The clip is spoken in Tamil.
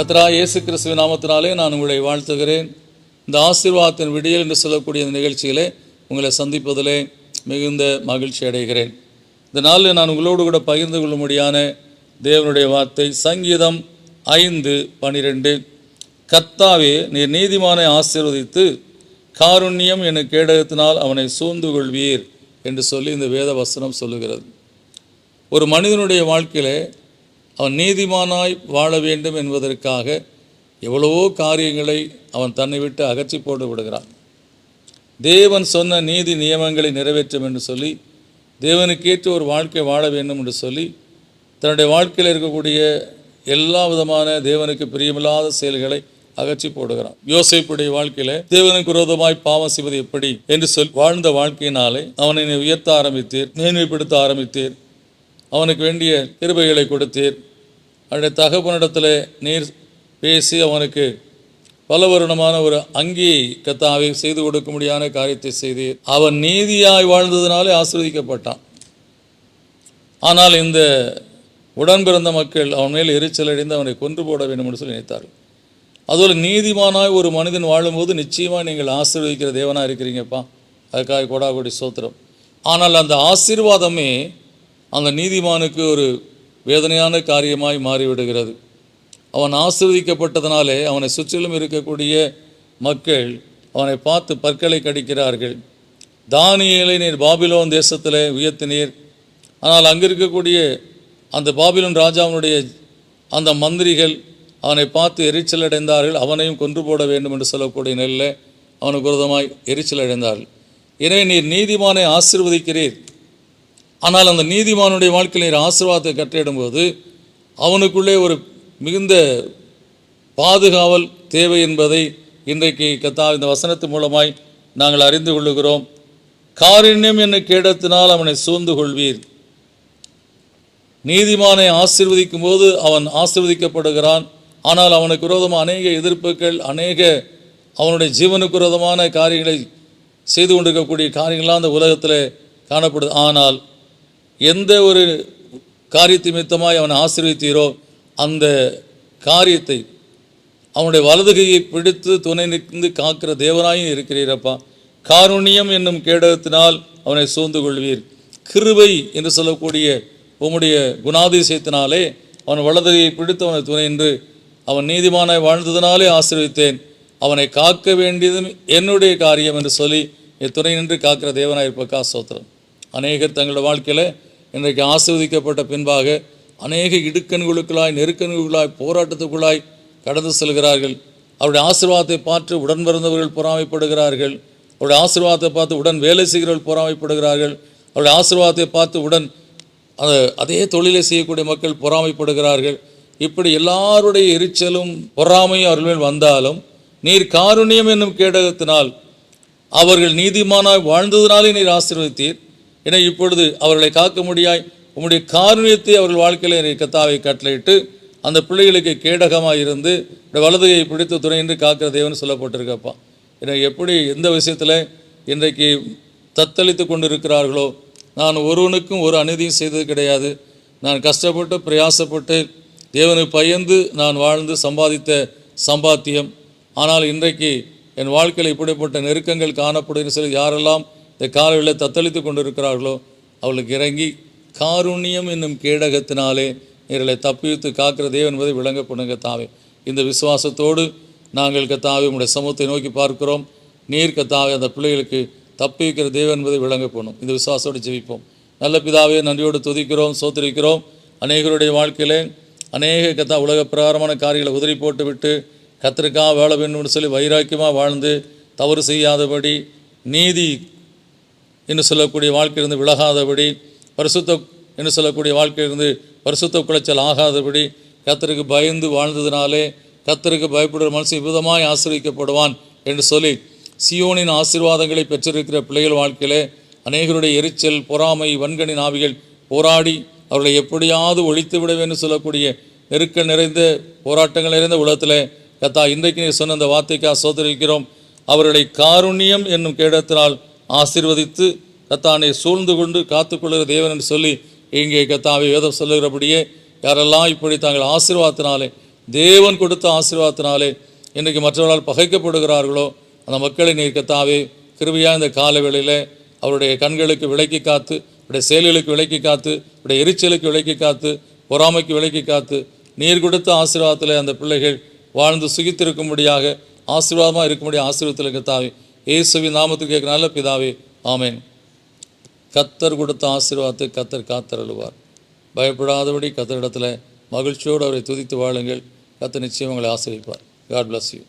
கத்ரா இயேசு கிறிஸ்துவ நாமத்தினாலே நான் உங்களை வாழ்த்துகிறேன். இந்த ஆசீர்வாதத்தின் விடியல் என்று சொல்லக்கூடிய இந்த நிகழ்ச்சியிலே உங்களை சந்திப்பதிலே மிகுந்த மகிழ்ச்சி அடைகிறேன். இந்த நாளில் நான் உங்களோடு கூட பகிர்ந்து கொள்ளும்படியான தேவனுடைய வார்த்தை சங்கீதம் ஐந்து பனிரெண்டு. கத்தாவே நீர் நீதிமானை ஆசீர்வதித்து காருண்யம் என கேடகத்தினால் அவனை சூழ்ந்து கொள்வீர் என்று சொல்லி இந்த வேத வசனம் சொல்லுகிறது. ஒரு மனிதனுடைய வாழ்க்கையிலே அவன் நீதிமானாய் வாழ வேண்டும் என்பதற்காக எவ்வளவோ காரியங்களை அவன் தன்னை விட்டு அகற்றி போட்டு விடுகிறான். தேவன் சொன்ன நீதி நியமங்களை நிறைவேற்றும் என்று சொல்லி தேவனுக்கேற்ற ஒரு வாழ்க்கை வாழ வேண்டும் என்று சொல்லி தன்னுடைய வாழ்க்கையில் இருக்கக்கூடிய எல்லா விதமான தேவனுக்கு பிரியமில்லாத செயல்களை அகற்றி போடுகிறான். யோசிப்புடைய வாழ்க்கையில தேவனுக்கு விரோதமாய் பாவம் செய்வது எப்படி என்று சொல் வாழ்ந்த வாழ்க்கையினாலே அவனை உயர்த்த ஆரம்பித்தீர் மேன்மைப்படுத்த ஆரம்பித்தீர் அவனுக்கு வேண்டிய கிருபைகளை கொடுத்தீர் அவனுடைய தகப்பனிடத்தில் நீர் பேசி அவனுக்கு பல வருடமான ஒரு அங்கி கத்தாவை செய்து கொடுக்க முடியாத காரியத்தை செய்தீர். அவன் நீதியாய் வாழ்ந்ததினாலே ஆசிர்வதிக்கப்பட்டான். ஆனால் இந்த உடன் பிறந்த மக்கள் அவன் மேல் எரிச்சல் அடைந்து அவனை கொன்று போட வேண்டும் என்று சொல்லி நினைத்தார்கள். அதுபோல் நீதிமானாய் ஒரு மனிதன் வாழும்போது நிச்சயமாக நீங்கள் ஆசீர்வதிக்கிற தேவனாக இருக்கிறீங்கப்பா. அதுக்காக கொடா கொடி சோத்திரம் ஆனால் அந்த ஆசீர்வாதமே அந்த நீதிமானுக்கு ஒரு வேதனையான காரியமாய் மாறிவிடுகிறது. அவன் ஆசீர்வதிக்கப்பட்டதனாலே அவனை சுற்றிலும் இருக்கக்கூடிய மக்கள் அவனை பார்த்து பற்களை கடிக்கிறார்கள். தானியலை நீர் பாபிலோன் தேசத்தில் உயர்த்தினீர். ஆனால் அங்கே இருக்கக்கூடிய அந்த பாபிலோன் ராஜாவினுடைய அந்த மந்திரிகள் அவனை பார்த்து எரிச்சல் அடைந்தார்கள் அவனையும் கொன்று போட வேண்டும் என்று சொல்லக்கூடிய நெல்ல அவனுக்கு விரதமாய் எரிச்சல் அடைந்தார்கள் எனவே நீர் நீதிமானை ஆசிர்வதிக்கிறீர். ஆனால் அந்த நீதிமானுடைய வாழ்க்கையில் நீர் ஆசீர்வாதத்தை கட்டிடும்போது அவனுக்குள்ளே ஒரு மிகுந்த பாதுகாவல் தேவை என்பதை இன்றைக்கு கத்தா இந்த வசனத்து மூலமாய் நாங்கள் அறிந்து கொள்ளுகிறோம். காருண்யம் என்னை கேடத்தினால் அவனை சூழ்ந்து கொள்வீர். நீதிமானை ஆசிர்வதிக்கும் போது அவன் ஆசீர்வதிக்கப்படுகிறான். ஆனால் அவனுக்கு விரோதமாக அநேக எதிர்ப்புகள் அநேக அவனுடைய ஜீவனுக்கு விரோதமான காரியங்களை செய்து கொண்டிருக்கக்கூடிய காரியங்கள்லாம் அந்த உலகத்தில் காணப்படுது ஆனால் எந்த ஒரு காரியத்தை மித்தமாய் அவனை ஆசீர்வித்தீரோ அந்த காரியத்தை அவனுடைய வலதுகையை பிடித்து துணை நிற்ந்து காக்கிற தேவனாயும் இருக்கிறீரப்பா. காருண்யம் என்னும் கேடகத்தினால் அவனை சூழ்ந்து கொள்வீர் கிருபை என்று சொல்லக்கூடிய உம்முடைய குணாதிசயத்தினாலே அவன் வலதுகையை பிடித்து அவனை துணை நின்று அவன் நீதிமானாய் வாழ்ந்ததினாலே ஆசீர்வித்தேன். அவனை காக்க வேண்டியதும் என்னுடைய காரியம் என்று சொல்லி என் துணை நின்று காக்கிற தேவனாய் இருப்பக்கா சோத்திரம் அநேகர் தங்களோட வாழ்க்கையில் இன்றைக்கு ஆசீர்வதிக்கப்பட்ட பின்பாக அநேக இடுக்கண்களுக்குள்ளாய் நெருக்கண்களுக்குள்ளாய் போராட்டத்துக்குள்ளாய் கடந்து செல்கிறார்கள். அவருடைய ஆசீர்வாதத்தை பார்த்து உடன் பிறந்தவர்கள் பொறாமைப்படுகிறார்கள். அவருடைய ஆசீர்வாதத்தை பார்த்து உடன் வேலை செய்கிறவர்கள் பொறாமைப்படுகிறார்கள். அவருடைய ஆசீர்வாதத்தை பார்த்து உடன் அதே தொழிலை செய்யக்கூடிய மக்கள் பொறாமைப்படுகிறார்கள். இப்படி எல்லாருடைய எரிச்சலும் பொறாமையும் அவர்கள் மேல் வந்தாலும் நீர் காருண்யம் என்னும் கேடகத்தினால் அவர்கள் நீதிமானாய் வாழ்ந்ததினாலே நீர் ஆசீர்வதித்தீர். என இப்பொழுது அவர்களை காக்க முடியாய் உம்முடைய காரணியத்தை அவர்கள் வாழ்க்கையில் என்னை கத்தாவை கட்டளையிட்டு அந்த பிள்ளைகளுக்கு கேடகமாக இருந்து வலதுகையை பிடித்து துணை என்று காக்கிற தேவன் சொல்லப்பட்டிருக்கப்பா. என்னை எப்படி எந்த விஷயத்தில் இன்றைக்கு தத்தளித்து கொண்டு இருக்கிறார்களோ நான் ஒருவனுக்கும் ஒரு அநீதியும் செய்தது கிடையாது. நான் கஷ்டப்பட்டு பிரயாசப்பட்டு தேவனுக்கு பயந்து நான் வாழ்ந்து சம்பாதித்த சம்பாத்தியம். ஆனால் இன்றைக்கு என் வாழ்க்கையில் இப்படிப்பட்ட நெருக்கங்கள் காணப்படுகிற சில யாரெல்லாம் இந்த காலையில் தத்தளித்து கொண்டிருக்கிறார்களோ அவளுக்கு இறங்கி காருண்யம் என்னும் கேடகத்தினாலே இவர்களை தப்பித்து காக்கிற தேவன் என்பதை விளங்க பண்ணுங்க தாவே. இந்த விசுவாசத்தோடு நாங்கள் கத்தாவே உங்களுடைய சமூகத்தை நோக்கி பார்க்கிறோம். நீர் கத்தாவே அந்த பிள்ளைகளுக்கு தப்பி வைக்கிற தேவன் என்பதை விளங்க போகணும் இந்த விசுவாசத்தோடு ஜெபிப்போம். நல்ல பிதாவே நன்றியோடு துதிக்கிறோம் சோத்திரிக்கிறோம். அநேகருடைய வாழ்க்கையிலே அநேக கத்தா உலக பிரகாரமான காரியங்களை உதறி போட்டு விட்டு கத்திரிக்காய் வேலை வேணும்னு சொல்லி வைராக்கியமாக வாழ்ந்து தவறு செய்யாதபடி நீதி என்று சொல்லக்கூடிய வாழ்க்கையிலிருந்து விலகாதபடி பரிசுத்த என்று சொல்லக்கூடிய வாழ்க்கையிலிருந்து பரிசுத்த குலைச்சல் ஆகாதபடி கத்தருக்கு பயந்து வாழ்ந்ததினாலே கத்தருக்கு பயப்படுற மனுஷன் விதமாய் ஆசிரியக்கப்படுவான் என்று சொல்லி சியோனின் ஆசீர்வாதங்களை பெற்றிருக்கிற பிள்ளைகள் வாழ்க்கையிலே அநேகருடைய எரிச்சல் பொறாமை வன்கணின் ஆவிகள் போராடி அவர்களை எப்படியாவது ஒழித்து விடவேன்னு சொல்லக்கூடிய நெருக்க நிறைந்த போராட்டங்கள் நிறைந்த உலகத்தில் கத்தா இன்றைக்கு நீ சொன்ன அந்த வார்த்தைக்காக சோதரிக்கிறோம். அவர்களை காருண்யம் என்னும் கேடத்தினால் ஆசீர்வதித்து கத்தானை சூழ்ந்து கொண்டு காத்துக்கொள்கிற தேவன் என்று சொல்லி இங்கே கத்தாவை வேதம் சொல்லுகிறபடியே யாரெல்லாம் இப்படி தாங்கள் ஆசீர்வாதத்தினாலே தேவன் கொடுத்த ஆசீர்வாதத்தினாலே இன்றைக்கு மற்றவர்களால் பகைக்கப்படுகிறார்களோ அந்த மக்களை நீர் கத்தாவே கிருபியாக இந்த காலவேளையில் அவருடைய கண்களுக்கு விலக்கி காத்து அவருடைய செயல்களுக்கு விலக்கி காத்து அவருடைய எரிச்சலுக்கு விலக்கி காத்து பொறாமைக்கு விலக்கி காத்து நீர் கொடுத்த ஆசீர்வாதத்தில் அந்த பிள்ளைகள் வாழ்ந்து சுகித்திருக்கும்படியாக ஆசீர்வாதமாக இருக்கும்படி ஆசீர்வாதத்தில் கத்தாவே இயேசுவின் நாமத்துக்கு கேட்குற நல்ல பிதாவே ஆமேன். கத்தர் கொடுத்த ஆசீர்வாதத்தை கத்தர் காத்தருளுவார். பயப்படாதபடி கத்தரிடத்தில் மகிழ்ச்சியோடு அவரை துதித்து வாழுங்கள். கத்தர் நிச்சயம் உங்களை ஆசீர்விப்பார். God bless you